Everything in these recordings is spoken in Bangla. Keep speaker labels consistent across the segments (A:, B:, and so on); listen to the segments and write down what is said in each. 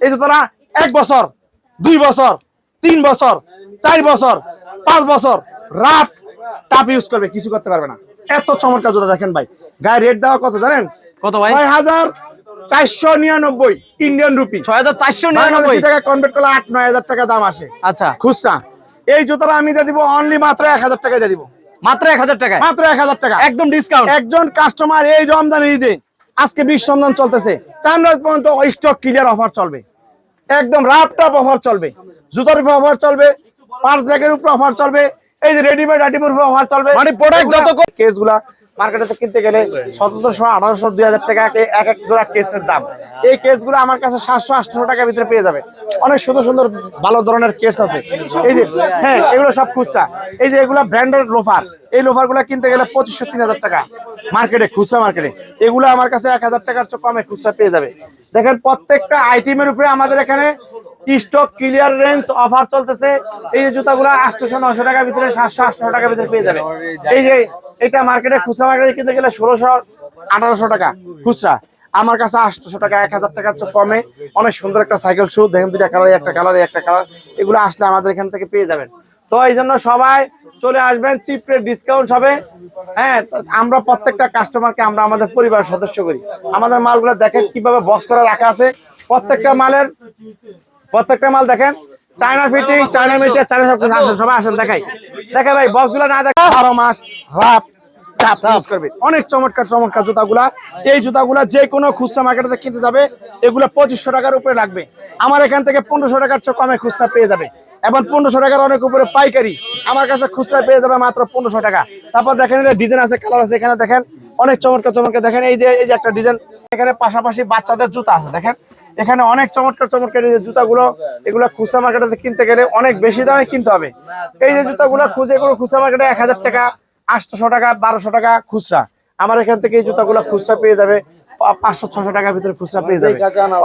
A: এই জুতাটা এক বছর দুই বছর তিন বছর চার বছর পাঁচ বছর রাত টাপ ইউজ করবে কিছু করতে পারবে না। এত চমৎকার জুতা দেখেন ভাই। গায়ে রেট দেওয়া কত জানেন?
B: কত ভাই?
A: ছয় হাজার চারশো নিরানব্বই ইন্ডিয়ান রুপি
B: ছয় হাজার চারশো নিরানব্বই।
A: টাকা কনভার্ট করলে আট নয় হাজার টাকা দাম আসে।
B: আচ্ছা।
A: খুচরা। এই জুতাটা আমি দিয়ে দিব অনলি মাত্র এক হাজার টাকা দিয়ে দিব।
B: মাত্র এক হাজার টাকা
A: মাত্র এক হাজার টাকা।
B: একদম ডিসকাউন্ট
A: একজন কাস্টমার এই রমজান ঈদে আজকে বিশ রমজান চলতেছে চার রাত পর্যন্ত স্টক ক্লিয়ার অফার চলবে। একদম রাপ টাপ অফার চলবে। জুতার উপর অফার চলবে পাঁচ ব্যাগের উপর অফার চলবে এই যে রেডিমেড আইটেমের উপর অফার চলবে।
B: মানে product যত কম-
A: কেসগুলা মার্কেটে কিনতে গেলে সতেরোশো আঠারোশো দুই হাজার টাকা এক- এক জোড়া কেসের দাম। এই কেসগুলো আমার কাছে সাতশো আটশো টাকার ভিতরে পেয়ে যাবে। অনেক সুন্দর সুন্দর ভালো ধরনের কেস আছে। এই যে হ্যাঁ এগুলো সব খুচরা। এই যে এগুলো ব্র্যান্ডেড লোফার এই লোফারগুলা কিনতে গেলে পঁচিশশো তিন হাজার টাকা। মার্কেটে খুচরা মার্কেটে এগুলো আমার কাছে এক হাজার টাকার চেয়ে কমে খুচরা পেয়ে যাবে। দেখেন প্রত্যেকটা আইটেমের উপরে আমাদের এখানে স্টক ক্লিয়ার রেঞ্জ অফার চলতেছে। এই যে জুতাগুলো আটশোশো নশো টাকার ভিতরে, সাতশো, আটশো টাকার ভিতরে পেয়ে যাবে। এই যে এটা মার্কেটে খুচরা মার্কেটে কিনতে গেলে ষোলোশো, আঠারোশো টাকা খুচরা। আমার কাছে আটশোশো টাকা, এক হাজার টাকার চেয়ে কমে। অনেক সুন্দর একটা সাইকেল শু দেখেন দুইটা কালার একটা কালার একটা কালার এগুলো আসলে আমাদের এখান থেকে পেয়ে যাবেন। তো এই জন্য সবাই চলে আসবেন চিপরে ডিসকাউন্ট হবে। হ্যাঁ আমরা প্রত্যেকটা কাস্টমারকে আমরা আমাদের পরিবার সদস্য করি। আমাদের মালগুলো দেখেন কীভাবে বক্স করে রাখা আছে। প্রত্যেকটা মালের, প্রত্যেকটা মাল দেখেন। China fitting China meter China সব কিছু আসেন, সবাই আসেন, দেখাই। দেখে ভাই বক্সগুলো না দেখা বারো মাস করবে। অনেক চমৎকার চমৎকার জুতাগুলা। এই জুতাগুলা যে কোনো খুচরা মার্কেটে কিনতে যাবে, এগুলো পঁচিশশো টাকার উপরে লাগবে। আমার এখান থেকে পনেরোশো টাকার চেয়ে কমে খুচরা পেয়ে যাবে। এবং পনেরোশো টাকার অনেক উপরে পাইকারি। আমার কাছে খুচরা পেয়ে যাবে মাত্র পনেরোশো টাকা। তারপর দেখেন এটা ডিজাইন আছে কালার আছে এখানে দেখেন। অনেক চমৎকার চমৎকার। দেখেন এই যে এই যে একটা ডিজাইন। এখানে পাশাপাশি বাচ্চাদের জুতা আছে, দেখেন। এখানে অনেক চমৎকার চমৎকার এই যে জুতাগুলো, এগুলো খুচরা মার্কেটে কিনতে গেলে অনেক বেশি দামে কিনতে হবে। এই যে জুতাগুলো খুঁজে এগুলো খুচরা মার্কেটে এক হাজার টাকা আটশোশো টাকা, বারোশো টাকা খুচরা। আমার এখান থেকে এই জুতাগুলো খুচরা পেয়ে যাবে। পাঁচশো ছশো টাকার ভিতরে খুচরা পেয়ে যাবে।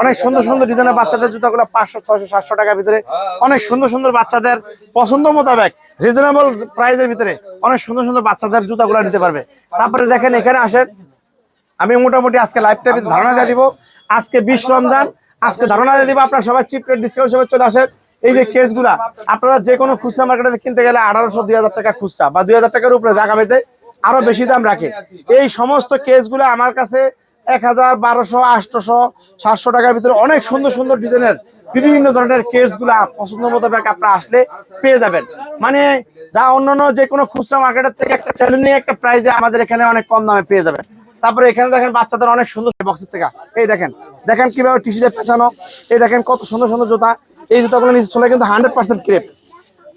A: অনেক সুন্দর সুন্দর ডিজাইনের বাচ্চাদের জুতাগুলো পাঁচশো ছশো সাতশো টাকার ভিতরে। অনেক সুন্দর সুন্দর বাচ্চাদের পছন্দ মোতাবেক রিজনেবল ভিতরে অনেক সুন্দর সুন্দর বাচ্চাদের জুতাগুলো নিতে পারবে। তারপরে দেখেন এখানে আসেন। আমি মোটামুটি আজকে লাইভ টাইপে ধারণা দিয়ে দিব। আজকে বিশ রমজান। আজকে ধারণা দিয়ে দিব আপনারা সবাই চিপ রেট ডিসকাউন্ট হিসেবে চলে আসেন। এই যে কেসগুলা আপনারা যে কোনো খুচরা মার্কেটে কিনতে গেলে আঠারোশো দুই হাজার টাকা খুচরা বা দুই হাজার টাকার উপরে জায়গা পেতে আরও বেশি দাম রাখে। এই সমস্ত কেসগুলো আমার কাছে এক হাজার, বারোশো আটশোশো সাতশো টাকার ভিতরে অনেক সুন্দর সুন্দর ডিজাইনের বিভিন্ন ধরনের কেসগুলা পছন্দ মোতাবেক আপনারা আসলে পেয়ে যাবেন। মানে যা অন্যান্য যে কোনো খুচরা মার্কেটের থেকে একটা চ্যালেঞ্জিং একটা প্রাইজে আমাদের এখানে অনেক কম দামে পেয়ে যাবেন। তারপরে এখানে দেখেন বাচ্চাদের অনেক সুন্দর বক্সের থেকে। এই দেখেন দেখেন কীভাবে টিসিতে পেছানো এই দেখেন কত সুন্দর সুন্দর জুতা। এই জুতাগুলো নিচে চলে কিন্তু হান্ড্রেড পার্সেন্ট ক্রেপ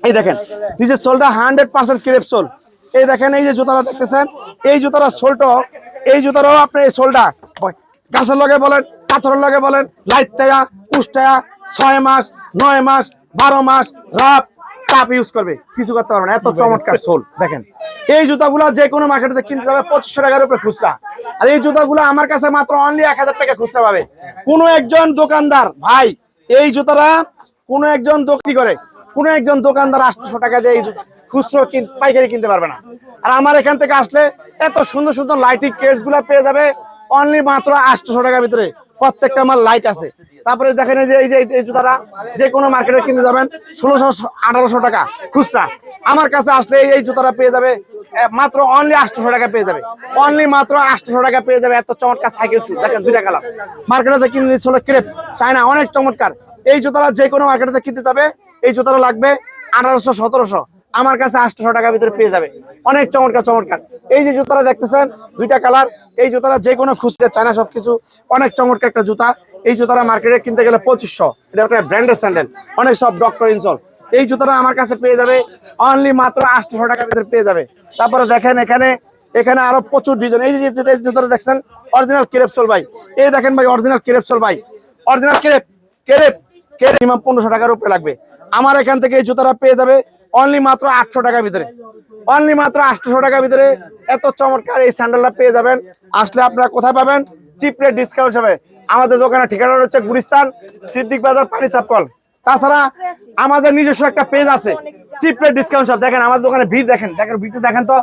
A: এই দেখেন নিজের সোলটা হান্ড্রেড পার্সেন্ট ক্রেপ সোল এই দেখেন এই যে জুতাটা দেখতেছেন, এই জুতাটা সোলটা এই জুতারও আপনি এই সোলটা। গাছের লগে বলেন পাথরের লগে বলেন লাইট টায়া উষ্টায়া ছয় মাস নয় মাস বারো মাস রাপ টাপ ইউজ করবে। কিছু করতে পারবে না এত চমৎকার সোল দেখেন। এই জুতাগুলা যে কোনো মার্কেটে কিনতে যাবে পঁচিশশো টাকার উপরে খুচরা। আর এই জুতাগুলো আমার কাছে মাত্র অনলি এক হাজার টাকা খুচরা পাবে। কোনো একজন দোকানদার ভাই এই জুতারা কোনো একজন দোকানি করে? কোনো একজন দোকানদার আটশো টাকা দিয়ে এই জুতা খুচরো পাইকারি কিনতে পারবে না। আর আমার এখান থেকে আসলে এত সুন্দর সুন্দর লাইটিং কেটসগুলা পেয়ে যাবে অনলি মাত্র আটশো টাকার ভিতরে। প্রত্যেকটা আমার লাইট আছে। তারপরে দেখেন যে এই যে এই জুতারা যে কোনো মার্কেটে কিনতে যাবেন ষোলোশো আঠারোশো টাকা খুচরা। আমার কাছে আসলে এই- জুতারা পেয়ে যাবে মাত্র অনলি আটশো টাকা পেয়ে যাবে। অনলি মাত্র আটশো টাকা পেয়ে যাবে এত চমৎকার সাইকেল শু দেখেন দুইটা কালার মার্কেটে কিনে হলো ক্রেপ চায়না, অনেক চমৎকার। এই জুতারা যে কোনো মার্কেটে কিনতে যাবে। এই জুতারা লাগবে আঠারোশো, সতেরোশো। আমার কাছে আটশো টাকার ভিতরে পেয়ে যাবে। অনেক চমৎকার চমৎকার। এই যে জুতারা দেখতেছেন, দুইটা কালার এই জুতারা যে কোনো খুচরা, চায়না সবকিছু, অনেক চমৎকার একটা জুতা। এই জুতারা মার্কেটে কিনতে গেলে পঁচিশশো। এটা একটা ব্র্যান্ডেড স্যান্ডেল অনেক সব ডক্টর ইনসল এই জুতারা আমার কাছে পেয়ে যাবে অনলি মাত্র আটশো টাকার ভিতরে পেয়ে যাবে। তারপরে দেখেন এখানে এখানে আরও প্রচুর ডিজাইন এই যে জুতাটা দেখছেন অরিজিনাল কেরেপসোল ভাই। এই দেখেন ভাই অরিজিনাল কেরেপসোল ভাই। Original crepe crepe crepe minimum পনেরোশো টাকার উপরে লাগবে। আমার এখান থেকে এই জুতাটা পেয়ে যাবে অনলি মাত্র আটশো টাকার ভিতরে। অনলি মাত্র আটশো টাকার ভিতরে এত চমৎকার এই স্যান্ডেলটা পেয়ে যাবেন। আসলে আপনারা কোথায় পাবেন? চিপ রেট ডিসকাউন্ট হবে আমাদের দোকানের ঠিকানা হচ্ছে গুলিস্তান, সিদ্দিক বাজার, পানি চাপকল তাছাড়া আমাদের নিজস্ব একটা পেজ আছে। চিপ রেট ডিসকাউন্ট সব দেখেন, আমাদের দোকানে ভিড় দেখেন। দেখেন, ভিড়টা দেখেন তো।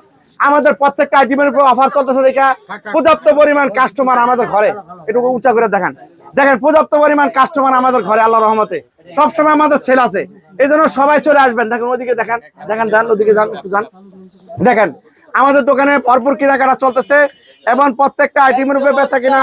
A: আমাদের প্রত্যেকটা আইটেমের উপর অফার চলতেছে দেখা পর্যাপ্ত পরিমাণ কাস্টমার আমাদের ঘরে। এটুকু উঁচা করে দেখেন। দেখেন, পর্যাপ্ত পরিমাণ কাস্টমার আমাদের ঘরে আল্লাহ রহমতে। সবসময় আমাদের সেল আছে। এই জন্য সবাই চলে আসবেন। দেখেন ওদিকে দেখেন দেখেন যান, ওদিকে যান, একটু যান। দেখেন, আমাদের দোকানে ভরপুর কেনাকাটা চলতেছে এবং প্রত্যেকটা আইটেমের উপরে বেচা কিনা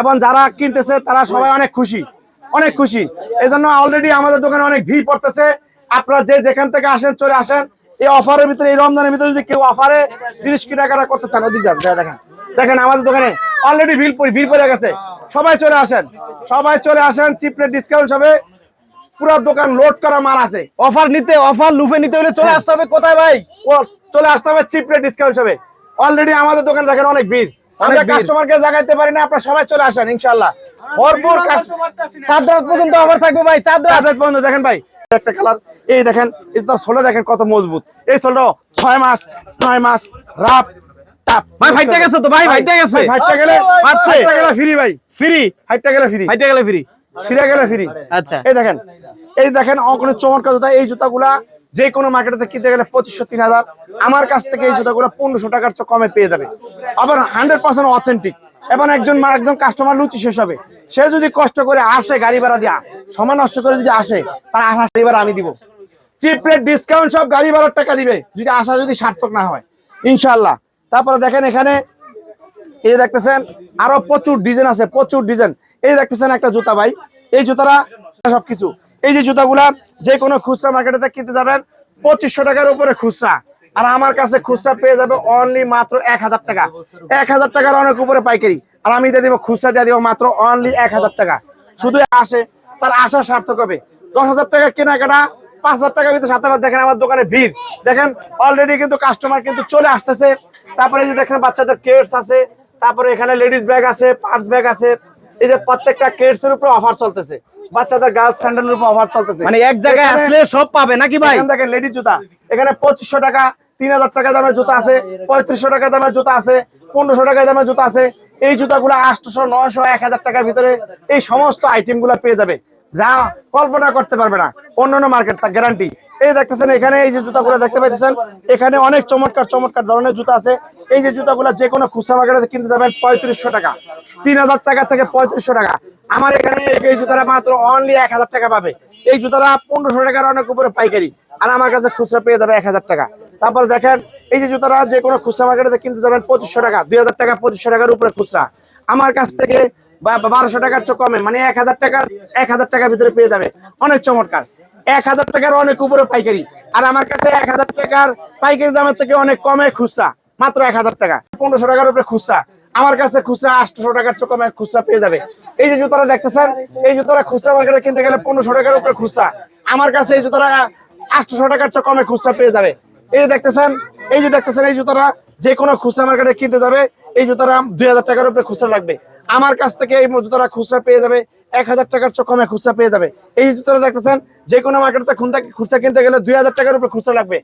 A: এবং যারা কিনতেছে, তারা সবাই অনেক খুশি অনেক খুশি। এই জন্য অলরেডি আমাদের দোকানে অনেক ভিড় পড়তেছে। আপনারা যে যেখান থেকে আসেন, চলে আসেন। এই অফারের ভিতরে, এই রমজানের ভিতরে যদি কেউ অফারে জিনিস কেনাকাটা করতে চান, ওদিকে যান, দেখেন দেখেন। আমাদের দোকানে অলরেডি ভিড় ভিড় পড়ে গেছে। সবাই চলে আসেন। সবাই চলে আসেন চিপ রেট ডিসকাউন্ট হবে পুরো দোকান লোড করা মাল আছে।
B: অফার নিতে অফার লুফে নিতে হলে চলে আসতে হবে কোথায় ভাই?
A: চলে আসতে হবে চিপ রেট ডিসকাউন্ট অলরেডি আমাদের দোকানে দেখেন অনেক ভিড়। আমরা কাস্টমারকে জাগাইতে পারি না আপনারা সবাই চলে আসেন ইনশাআল্লাহ। ভরপুর
B: রাত পর্যন্ত অফার থাকবে ভাই রাত
A: পর্যন্ত দেখেন ভাই একটা কালার এই দেখেন দেখেন কত মজবুত। এই সোলটা ছয় মাস নয় মাস টাপ
B: ভাই ফাইটটা গেছে তো ভাই ফাইটটা গেছে।
A: ভাই, ফাইটটা গেলে। ফাইটটা গেলে ফ্রি ভাই।
B: ফ্রি
A: ফাইটটা গেলে ফ্রি
B: ফাইটটা গেলে ফ্রি
A: ছিঁড়ে গেলে ফ্রি।
B: আচ্ছা।
A: এই দেখেন এই দেখেন অঙ্কনের চমৎকার জুতা। এই জুতাগুলা যে কোনো মার্কেটে কিনতে গেলে পঁচিশশো তিন হাজার। আমার কাছ থেকে এই জুতাগুলো পনেরোশো টাকার চেয়ে কমে পেয়ে যাবে। আবার হান্ড্রেড পার্সেন্ট অথেন্টিক এবং একজন একদম কাস্টমার লুচি শেষ হবে। সে যদি কষ্ট করে আসে গাড়ি ভাড়া দিয়া সময় নষ্ট করে যদি আসে তার আশা গাড়ি ভাড়া আমি দিব। চিপ রেট ডিসকাউন্ট সব গাড়ি ভাড়ার টাকা দিবে। যদি আশা যদি সার্থক না হয়। ইনশাল্লাহ তারপরে দেখেন এখানে এই দেখতেছেন আরও প্রচুর ডিজাইন আছে, প্রচুর ডিজাইন এই দেখতেছেন একটা জুতা ভাই। এই জুতারা সবকিছু। এই যে জুতাগুলা, যে কোনো খুচরা মার্কেটে কিনতে যাবেন, পঁচিশশো টাকার উপরে খুচরা। আর আমার কাছে খুচরা পেয়ে যাবে অনলি মাত্র এক হাজার টাকা। এক হাজার টাকার অনেক উপরে পাইকারি। আর আমি দিয়ে দিব, খুচরা দিয়ে দিব মাত্র অনলি এক হাজার টাকা। শুধু আসে, তার আশা সার্থক হবে। দশ হাজার টাকা কেনাকাটা, পাঁচ হাজার টাকার ভিতরে সাথে দেখেন আমার দোকানে ভিড়। দেখেন অলরেডি কিন্তু কাস্টমার কিন্তু চলে আসতেছে। তারপরে যে দেখেন বাচ্চাদের কেটস আছে। তারপরে এখানে লেডিস ব্যাগ আছে পার্স ব্যাগ আছে। এই যে প্রত্যেকটা কেটস এর উপরে অফার চলতেছে। বাচ্চাদের গার্লস স্যান্ডেলের উপর অফার চলতেছে।
B: মানে এক জায়গায় আসলে সব পাবে নাকি ভাই?
A: এখানে দেখেন লেডিস জুতা। এখানে পঁচিশশো টাকা তিন হাজার টাকা দামের জুতা আছে পঁয়ত্রিশশো টাকা দামের জুতা আছে পনেরোশো টাকা দামের জুতা আছে। এই জুতাগুলো আটশোশো নয়শো এক হাজার টাকার ভিতরে এই সমস্ত আইটেমগুলো পেয়ে যাবে। যা কল্পনা করতে পারবে না। অন্যান্য মার্কেট তা গ্যারান্টি এই দেখতেছেন, এখানে এই যে জুতাগুলো দেখতে পাইতেছেন, এখানে অনেক চমৎকার চমৎকার ধরনের জুতা আছে। এই যে জুতাগুলো যে কোনো খুচরা মার্কেটে কিনতে যাবেন, পঁয়ত্রিশশো টাকা। তিন হাজার টাকা থেকে পঁয়ত্রিশশো টাকা। আমার এখানে এই জুতাটা মাত্র অনলি এক হাজার টাকা পাবে। এই জুতাটা পনেরোশো টাকার অনেক উপরে পাইকারি। আর আমার কাছে খুচরা পেয়ে যাবে এক হাজার টাকা। তারপর দেখেন, এই যে জুতাটা যে কোনো খুচরা মার্কেটে কিনতে যাবেন পঁচিশশো টাকা, দুই হাজার টাকা পঁচিশশো টাকার উপরে খুচরা। আমার কাছ থেকে বা বারোশো টাকার চেয়ে কমে মানে এক হাজার টাকার, এক হাজার টাকার ভিতরে পেয়ে যাবে। অনেক চমৎকার। এক হাজার টাকার অনেক উপরে পাইকারি। আর আমার কাছে এক হাজার টাকার পাইকারি দামের থেকে অনেক কমে খুচরা, মাত্র এক হাজার টাকা। পনেরোশো টাকার উপরে খুচরা। আমার কাছে খুচরা আটশো টাকার চেয়ে কমে খুচরা পেয়ে যাবে। এই যে জুতারা দেখতেছেন, এই জুতারা খুচরা মার্কেটে কিনতে গেলে পনেরোশো টাকার উপরে খুচরা। আমার কাছে এই জুতারা আটশো টাকার চেয়ে কমে খুচরা পেয়ে যাবে। এই যে দেখতেছেন, এই যে দেখতেছেন, এই জুতারা যে কোনো খুচরা মার্কেটে কিনতে যাবে। এই জুতারা দুই হাজার টাকার উপরে খুচরা লাগবে। আমার কাছ থেকে এই জুতোটা খুচরা পেয়ে যাবে। এক হাজার টাকার চেয়ে কমে খুচরা পেয়ে যাবে। এই জুতোটা দেখতেছেন, যে কোনো মার্কেটে খুঁজতে খুচরা কিনতে গেলে দুই হাজার টাকার উপরে খুচরা লাগবে।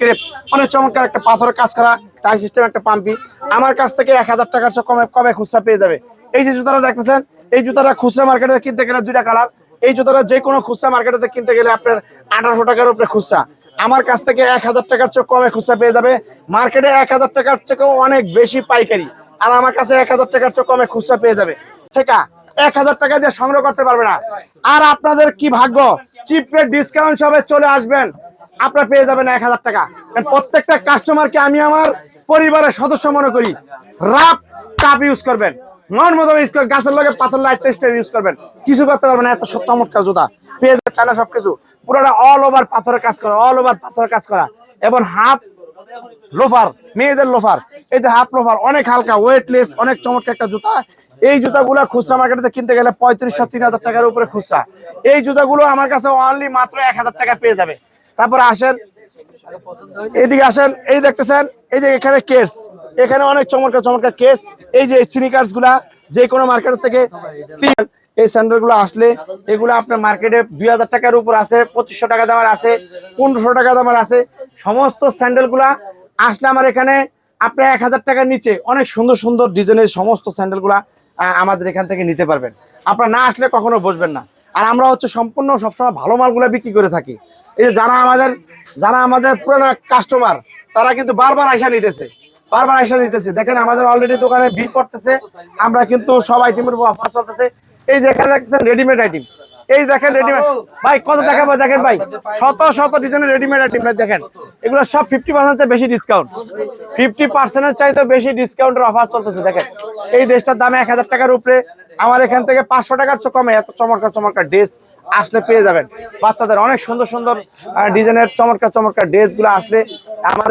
A: ক্রেপ অনেক চমৎকার একটা পাথরের কাজ করা টাই সিস্টেম একটা পাম্পি আমার কাছ থেকে এক হাজার টাকার চেয়ে কমে কমে খুচরা পেয়ে যাবে। এই যে জুতোটা দেখতেছেন, এই জুতোটা খুচরা মার্কেটে কিনতে গেলে দুইটা কালার এই জুতোটা যে কোনো খুচরা মার্কেটে কিনতে গেলে আপনার আঠারোশো টাকার উপরে খুচরা। আমার কাছ থেকে এক হাজার টাকার চেয়ে কমে খুচরা পেয়ে যাবে। মার্কেটে এক হাজার টাকার থেকেও অনেক বেশি পাইকারি। আর আমার কাছে এক হাজার টাকার চেয়ে কমে খুচরা পেয়ে যাবে। ঠিক, এক হাজার টাকা দিয়ে সংগ্রহ করতে পারবে না। আর আপনাদের কি ভাগ্য? চিপ রেট ডিসকাউন্ট সবে চলে আসবেন, আপনারা পেয়ে যাবেন এক হাজার টাকা। কারণ প্রত্যেকটা কাস্টমারকে আমি আমার পরিবারের সদস্য মনে করি রাপ কাপ ইউজ করবেন। মন মতো ইউজ করবেন গাছের লগে পাথর লাইট ইউজ করবেন। কিছু করতে পারবেন এত চমৎকার জুতা। পেয়ে যাবে চানা সবকিছু। পুরোটা অল ওভার পাথরের কাজ করা অল ওভার পাথরের কাজ করা। এবং হাফ লোফার, মেয়েদের লোফার। এই যে হাফ লোফার, অনেক হালকা ওয়েটলেস অনেক চমৎকার একটা জুতা। এই জুতাগুলো খুচরা মার্কেটে কিনতে গেলে পঁয়ত্রিশশো, তিন হাজার টাকার উপরে খুচরা। এই জুতাগুলো আমার কাছে অনলি মাত্র এক হাজার টাকা পেয়ে যাবে। তারপরে আসেন, এদিকে আসেন, এই দেখতেছেন, এই যে এখানে কেস এখানে অনেক চমৎকার চমৎকার কেস এই যে সিনিকার্সগুলা যে কোনো মার্কেট থেকে এই স্যান্ডেলগুলো আসলে এগুলো আপনার মার্কেটে দুই হাজার টাকার উপর আছে পঁচিশশো টাকা দামের আছে পনেরোশো টাকা দামের আছে। সমস্ত স্যান্ডেলগুলা আসলে আমার এখানে আপনার এক হাজার টাকার নিচে অনেক সুন্দর সুন্দর ডিজাইনের সমস্ত স্যান্ডেলগুলা আহ, আমাদের এখান থেকে নিতে পারবেন। আপনারা না আসলে কখনো বসবেন না। আর আমরা হচ্ছে সম্পূর্ণ সবসময় ভালো মালগুলা বিক্রি করে থাকি। এই যে যারা আমাদের যারা আমাদের পুরানো কাস্টমার তারা কিন্তু বারবার আইসা নিতেছে বারবার আইসা নিতেছে। দেখেন আমাদের অলরেডি দোকানে ভিড় করতেছে আমরা কিন্তু সব আইটেমের উপর অফার চলতেছে। এই এখানে দেখছেন রেডিমেড আইটেম এই দেখেন রেডিমেড ভাই কত দেখাবো দেখেন ভাই। শত শত ডিজাইনের রেডিমেড আইটেম দেখেন। এগুলো সব ফিফটি পার্সেন্টের বেশি ডিসকাউন্ট ফিফটি পার্সেন্টের চাইতে বেশি ডিসকাউন্টের অফার চলতেছে দেখেন। এই ড্রেসটার দাম এক হাজার টাকার উপরে। আমার এখান থেকে পাঁচশো টাকার চেয়ে কমে এত চমৎকার চমৎকার ড্রেস আসলে পেয়ে যাবেন। বাচ্চাদের অনেক সুন্দর সুন্দর ডিজাইনের চমৎকার চমৎকার ড্রেসগুলো আসলে আমাদের